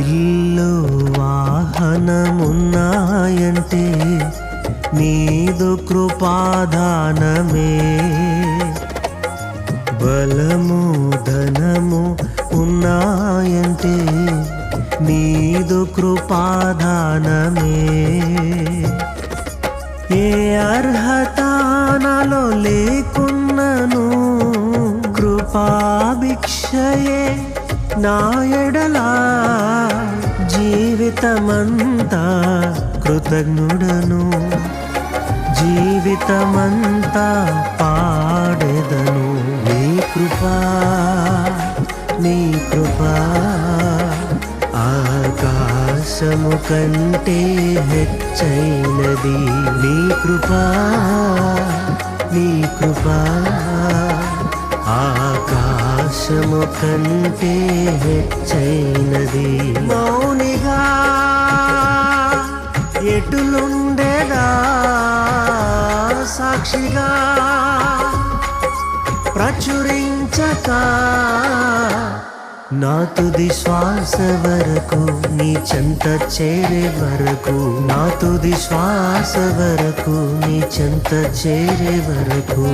ఇల్లు వాహనమున్నాయంటే నీదు కృపాధానమే బలము ధనము ఉన్నాయంటే నీదు కృపాధానమే ఏ అర్హత నాలో లేకున్నను కృపాభిక్షయే నా ఎడలా జీవితమంతా కృతజ్ఞుడను. జీవితమంతా పాడెదను. నీ కృపా నీ కృపా ఆకాశము కంటే హెచ్చైనది. నీ కృపా నీ కృపా ఆకా ఆకాశము కంటే హెచ్చైనది మౌనిగా ఎటులుండేదా? సాక్షిగా ప్రచురించక నా తుది శ్వాస వరకు నీ చెంత చేరే వరకు నా తుది శ్వాస వరకు నీ చెంత చేరే వరకు.